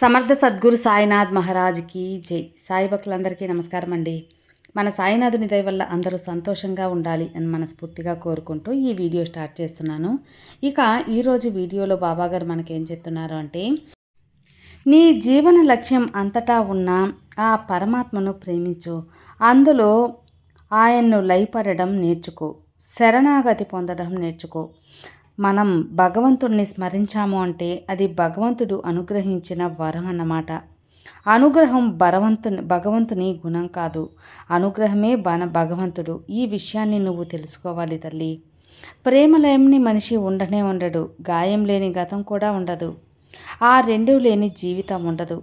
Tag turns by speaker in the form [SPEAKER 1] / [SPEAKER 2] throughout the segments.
[SPEAKER 1] సమర్థ సద్గురు సాయినాథ్ మహారాజ్కి జై. సాయి భక్తులందరికీ నమస్కారం అండి. మన సాయినాథుని దయ వల్ల అందరూ సంతోషంగా ఉండాలి అని మనస్ఫూర్తిగా కోరుకుంటూ ఈ వీడియో స్టార్ట్ చేస్తున్నాను. ఇక ఈరోజు వీడియోలో బాబాగారు మనకేం చెప్తున్నారు అంటే నీ జీవన లక్ష్యం అంతటా ఉన్న ఆ పరమాత్మను ప్రేమించు. అందులో ఆయన్ను లయపడడం నేర్చుకో. శరణాగతి పొందడం నేర్చుకో. మనం భగవంతుడిని స్మరించాము అంటే అది భగవంతుడు అనుగ్రహించిన వరం అన్నమాట. అనుగ్రహం బలవంతుని భగవంతుని గుణం కాదు. అనుగ్రహమే బన భగవంతుడు. ఈ విషయాన్ని నువ్వు తెలుసుకోవాలి తల్లి. ప్రేమ లేని మనిషి ఉండనే ఉండడు. గాయం లేని గతం కూడా ఉండదు. ఆ రెండు లేని జీవితం ఉండదు.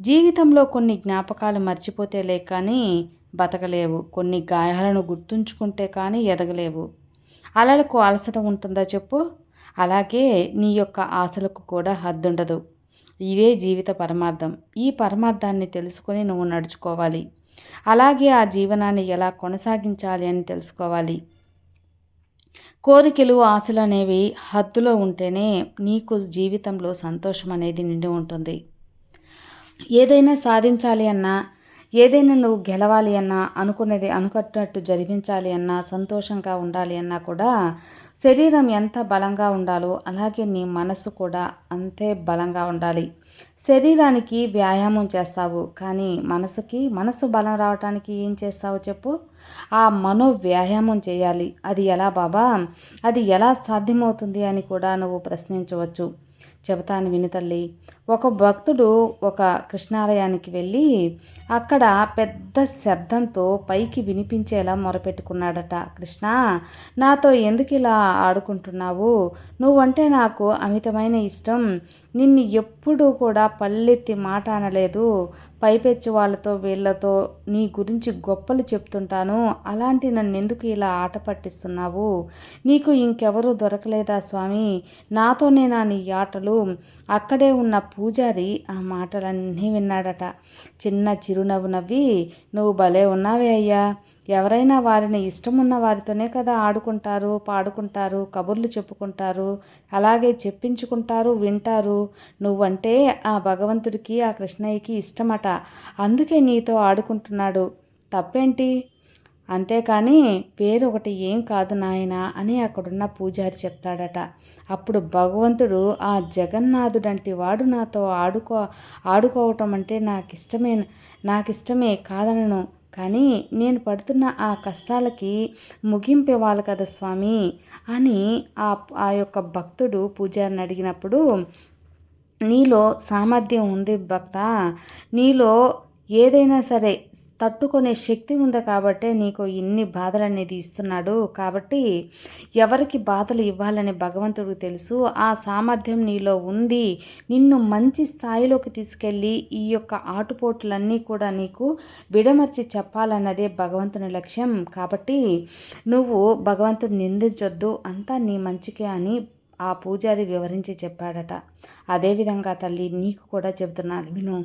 [SPEAKER 1] జీవితంలో కొన్ని జ్ఞాపకాలు మర్చిపోతేలే కానీ బతకలేవు. కొన్ని గాయాలను గుర్తుంచుకుంటే కానీ ఎదగలేవు. అలలకు అలసట ఉంటుందా చెప్పు. అలాగే నీ యొక్క ఆశలకు కూడా హద్దుండదు. ఇదే జీవిత పరమార్థం. ఈ పరమార్థాన్ని తెలుసుకొని నువ్వు నడుచుకోవాలి. అలాగే ఆ జీవనాన్ని ఎలా కొనసాగించాలి అని తెలుసుకోవాలి. కోరికలు ఆశలు అనేవి హద్దులో ఉంటేనే నీకు జీవితంలో సంతోషం అనేది నిండి ఉంటుంది. ఏదైనా సాధించాలి అన్నా ఏదైనా నువ్వు గెలవాలి అన్నా అనుకునేది అనుకున్నట్టు జరిపించాలి అన్నా సంతోషంగా ఉండాలి అన్నా కూడా శరీరం ఎంత బలంగా ఉండాలో అలాగే నీ మనసు కూడా అంతే బలంగా ఉండాలి. శరీరానికి వ్యాయామం చేస్తావు కానీ మనసుకి మనసు బలం రావటానికి ఏం చేస్తావు చెప్పు? ఆ మనో వ్యాయామం చేయాలి. అది ఎలా బాబా? అది ఎలా సాధ్యమవుతుంది అని కూడా నువ్వు ప్రశ్నించవచ్చు. చెబుతాను విను తల్లి. ఒక భక్తుడు ఒక కృష్ణాలయానికి వెళ్ళి అక్కడ పెద్ద శబ్దంతో పైకి వినిపించేలా మొరపెట్టుకున్నాడట. కృష్ణ నాతో ఎందుకు ఇలా ఆడుకుంటున్నావు? నువ్వంటే నాకు అమితమైన ఇష్టం. నిన్ను ఎప్పుడూ కూడా పల్లెత్తి మాట అనలేదు. పైపెచ్చి వాళ్ళతో వీళ్ళతో నీ గురించి గొప్పలు చెప్తుంటాను. అలాంటి నన్ను ఎందుకు ఇలా ఆట పట్టిస్తున్నావు? నీకు ఇంకెవరూ దొరకలేదా స్వామి? నాతోనే నా నీ ఆటలు. అక్కడే ఉన్న పూజారి ఆ మాటలన్నీ విన్నాడట. చిన్న చిరునవ్వు నవ్వి నువ్వు భలే ఉన్నావే అయ్యా. ఎవరైనా వారిని ఇష్టమున్న వారితోనే కదా ఆడుకుంటారు పాడుకుంటారు కబుర్లు చెప్పుకుంటారు అలాగే చెప్పించుకుంటారు వింటారు. నువ్వంటే ఆ భగవంతుడికి ఆ కృష్ణయ్యకి ఇష్టమట. అందుకే నీతో ఆడుకుంటున్నాడు. తప్పేంటి? అంతేకాని పేరు ఒకటి ఏం కాదు నాయన అని అక్కడున్న పూజారి చెప్తాడట. అప్పుడు భగవంతుడు ఆ జగన్నాథుడంటి వాడు నాతో ఆడుకో ఆడుకోవటం అంటే నాకు ఇష్టమే నాకు ఇష్టమే కాదనను. కానీ నేను పడుతున్న ఆ కష్టాలకి ముగింపు ఇవ్వాలి కదా స్వామి అని ఆ ఆ యొక్క భక్తుడు పూజారిని అడిగినప్పుడు నీలో సామర్థ్యం ఉంది భక్త నీలో ఏదైనా సరే తట్టుకునే శక్తి ఉంది కాబట్టే నీకు ఇన్ని బాధలు అనేది ఇస్తున్నాడు. కాబట్టి ఎవరికి బాధలు ఇవ్వాలని భగవంతుడికి తెలుసు. ఆ సామర్థ్యం నీలో ఉంది. నిన్ను మంచి స్థాయిలోకి తీసుకెళ్ళి ఈ యొక్క ఆటుపోట్లన్నీ కూడా నీకు విడమర్చి చెప్పాలన్నదే భగవంతుని లక్ష్యం. కాబట్టి నువ్వు భగవంతుని నిందించొద్దు. అంతా నీ మంచికే అని ఆ పూజారి వివరించి చెప్పాడట. అదేవిధంగా తల్లి నీకు కూడా చెబుతున్నాను విను.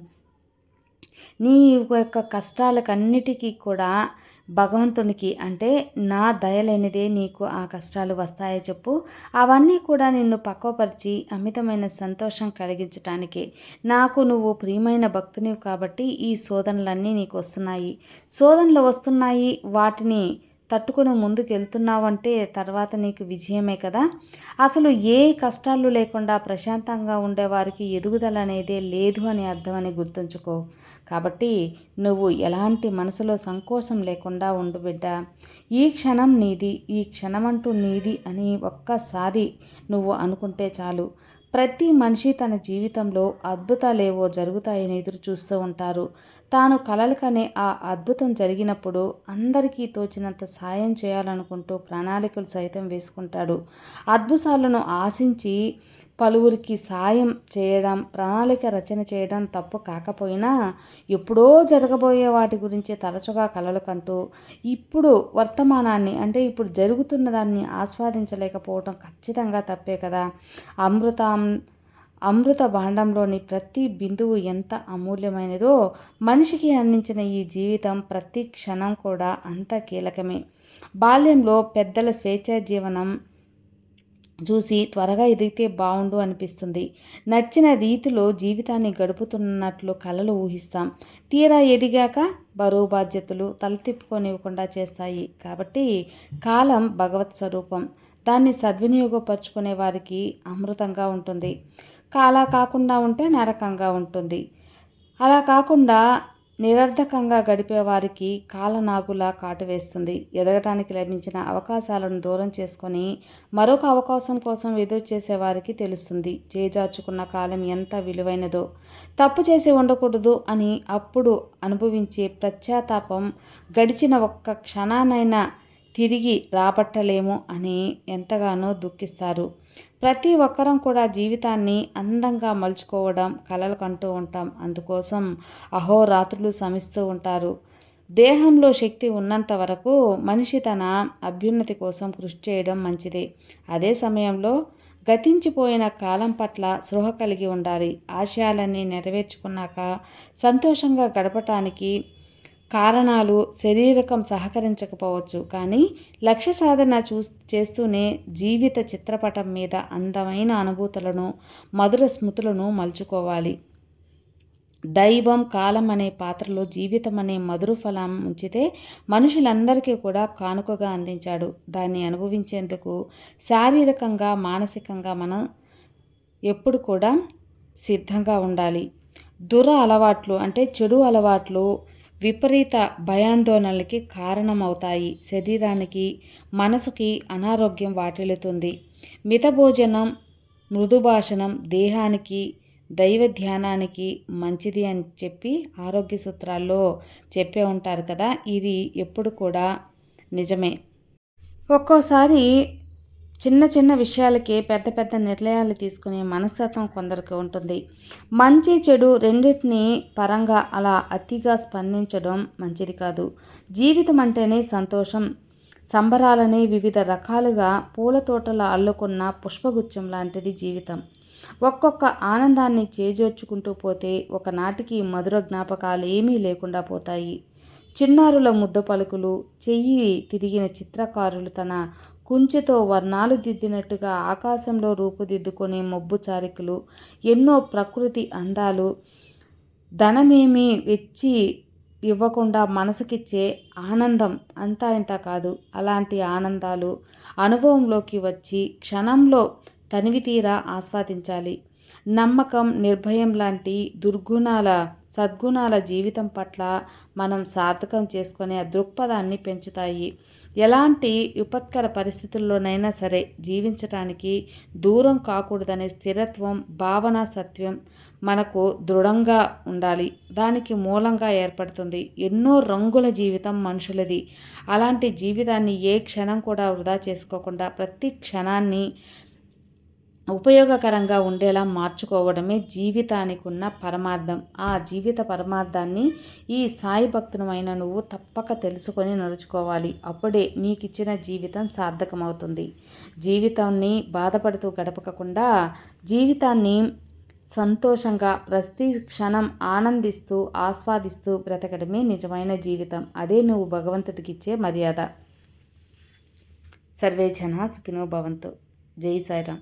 [SPEAKER 1] నీ యొక్క కష్టాలకన్నిటికీ కూడా భగవంతునికి అంటే నా దయలేనిదే నీకు ఆ కష్టాలు వస్తాయో చెప్పు. అవన్నీ కూడా నిన్ను పక్వపరిచి అమితమైన సంతోషం కలిగించటానికి. నాకు నువ్వు ప్రియమైన భక్తునివి కాబట్టి ఈ శోధనలన్నీ నీకు వస్తున్నాయి. శోధనలు వస్తున్నాయి వాటిని తట్టుకుని ముందుకు వెళ్తున్నావంటే తర్వాత నీకు విజయమే కదా. అసలు ఏ కష్టాలు లేకుండా ప్రశాంతంగా ఉండేవారికి ఎదుగుదల అనేదే లేదు అని అర్థం అని గుర్తుంచుకో. కాబట్టి నువ్వు ఎలాంటి మనసులో సంకోచం లేకుండా ఉండు బిడ్డ. ఈ క్షణం నీది ఈ క్షణమంటూ నీది అని ఒక్కసారి నువ్వు అనుకుంటే చాలు. ప్రతి మనిషి తన జీవితంలో అద్భుతాలేవో జరుగుతాయని ఎదురు చూస్తూ ఉంటారు. తాను కలలకనే ఆ అద్భుతం జరిగినప్పుడు అందరికీ తోచినంత సాయం చేయాలనుకుంటూ ప్రణాళికలు సైతం వేసుకుంటాడు. అద్భుతాలను ఆశించి పలువురికి సాయం చేయడం ప్రణాళిక రచన చేయడం తప్పు కాకపోయినా ఎప్పుడో జరగబోయే వాటి గురించి తరచుగా కలలు కంటూ ఇప్పుడు వర్తమానాన్ని అంటే ఇప్పుడు జరుగుతున్న దాన్ని ఆస్వాదించలేకపోవటం ఖచ్చితంగా తప్పే కదా. అమృతం అమృత భాండంలోని ప్రతి బిందువు ఎంత అమూల్యమైనదో మనిషికి అందించిన ఈ జీవితం ప్రతి క్షణం కూడా అంత కీలకమే. బాల్యంలో పెద్దల స్వేచ్ఛ జీవనం చూసి త్వరగా ఎదిగితే బాగుండు అనిపిస్తుంది. నచ్చిన రీతిలో జీవితాన్ని గడుపుతున్నట్లు కలలు ఊహిస్తాం. తీరా ఎదిగాక బరువు బాధ్యతలు తలతిప్పుకొనివ్వకుండా చేస్తాయి. కాబట్టి కాలం భగవత్ స్వరూపం. దాన్ని సద్వినియోగపరుచుకునే వారికి అమృతంగా ఉంటుంది. కాలా కాకుండా ఉంటే నరకంగా ఉంటుంది. అలా కాకుండా నిరర్ధకంగా గడిపే వారికి కాలనాగులా కాటువేస్తుంది ఎదగటానికి లభించిన అవకాశాలను దూరం చేసుకొని మరొక అవకాశం కోసం ఎదురు చేసే వారికి తెలుస్తుంది. చేజార్చుకున్న కాలం ఎంత విలువైనదో. తప్పు చేసి ఉండకూడదు అని అప్పుడు అనుభవించే పశ్చాత్తాపం గడిచిన ఒక్క క్షణానైనా తిరిగి రాబట్టలేము అని ఎంతగానో దుఃఖిస్తారు. ప్రతి ఒక్కరం కూడా జీవితాన్ని అందంగా మలుచుకోవడం కలలు కంటూ ఉంటాం. అందుకోసం అహోరాత్రులు శ్రమిస్తూ ఉంటారు. దేహంలో శక్తి ఉన్నంత వరకు మనిషి తన అభ్యున్నతి కోసం కృషి చేయడం మంచిదే. అదే సమయంలో గతించిపోయిన కాలం పట్ల స్పృహ కలిగి ఉండాలి. ఆశయాలన్నీ నెరవేర్చుకున్నాక సంతోషంగా గడపటానికి కారణాలు శరీరకం సహకరించకపోవచ్చు. కానీ లక్ష్య సాధన చూ చేస్తూనే జీవిత చిత్రపటం మీద అందమైన అనుభూతులను మధుర స్మృతులను మలుచుకోవాలి. దైవం కాలం అనే పాత్రలో జీవితం అనే మధుర ఫలం ఉంచితే మనుషులందరికీ కూడా కానుకగా అందించాడు. దాన్ని అనుభవించేందుకు శారీరకంగా మానసికంగా మనం ఎప్పుడు కూడా సిద్ధంగా ఉండాలి. దుర అలవాట్లు అంటే చెడు అలవాట్లు విపరీత భయాందోళనలకి కారణమవుతాయి. శరీరానికి మనసుకి అనారోగ్యం వాటిల్లుతుంది. మితభోజనం మృదుభాషణం దేహానికి దైవ ధ్యానానికి మంచిది అని చెప్పి ఆరోగ్య సూత్రాల్లో చెప్పే ఉంటారు కదా. ఇది ఎప్పుడు కూడా నిజమే. ఒక్కోసారి చిన్న చిన్న విషయాలకే పెద్ద పెద్ద నిర్ణయాలు తీసుకునే మనస్తత్వం కొందరికి ఉంటుంది. మంచి చెడు రెండింటిని పరంగా అలా అతిగా స్పందించడం మంచిది కాదు. జీవితం అంటేనే సంతోషం. సంబరాలని వివిధ రకాలుగా పూల తోటల అల్లుకున్న పుష్పగుచ్చం లాంటిది జీవితం. ఒక్కొక్క ఆనందాన్ని చేజోర్చుకుంటూ పోతే ఒకనాటికి మధుర జ్ఞాపకాలు ఏమీ లేకుండా పోతాయి. చిన్నారుల ముద్ద పలుకులు చెయ్యి తిరిగిన చిత్రకారులు తన కుంచెతో వర్ణాలు దిద్దినట్టుగా ఆకాశంలో రూపుదిద్దుకునే మబ్బు చారికలు ఎన్నో ప్రకృతి అందాలు ధనమేమి వెచ్చి ఇవ్వకుండా మనసుకిచ్చే ఆనందం అంతా ఇంత కాదు. అలాంటి ఆనందాలు అనుభవంలోకి వచ్చి క్షణంలో తనివి తీరా ఆస్వాదించాలి. నమ్మకం నిర్భయం లాంటి దుర్గుణాల సద్గుణాల జీవితం పట్ల మనం సార్థకం చేసుకునే దృక్పథాన్ని పెంచుతాయి. ఎలాంటి విపత్కర పరిస్థితుల్లోనైనా సరే జీవించటానికి దూరం కాకూడదనే స్థిరత్వం భావన సత్యం మనకు దృఢంగా ఉండాలి. దానికి మూలంగా ఏర్పడుతుంది ఎన్నో రంగుల జీవితం మనుషులది. అలాంటి జీవితాన్ని ఏ క్షణం కూడా వృధా చేసుకోకుండా ప్రతి క్షణాన్ని ఉపయోగకరంగా ఉండేలా మార్చుకోవడమే జీవితానికి ఉన్న పరమార్థం. ఆ జీవిత పరమార్థాన్ని ఈ సాయి భక్తునమైన నువ్వు తప్పక తెలుసుకొని నడుచుకోవాలి. అప్పుడే నీకు ఇచ్చిన జీవితం సార్థకమవుతుంది. జీవితాన్ని బాధపడుతూ గడపకుండా జీవితాన్ని సంతోషంగా ప్రతి క్షణం ఆనందిస్తూ ఆస్వాదిస్తూ బ్రతకడమే నిజమైన జీవితం. అదే నువ్వు భగవంతుడికి ఇచ్చే మర్యాద. సర్వే జన సుఖినో భవంతు. జై సాయిరామ్.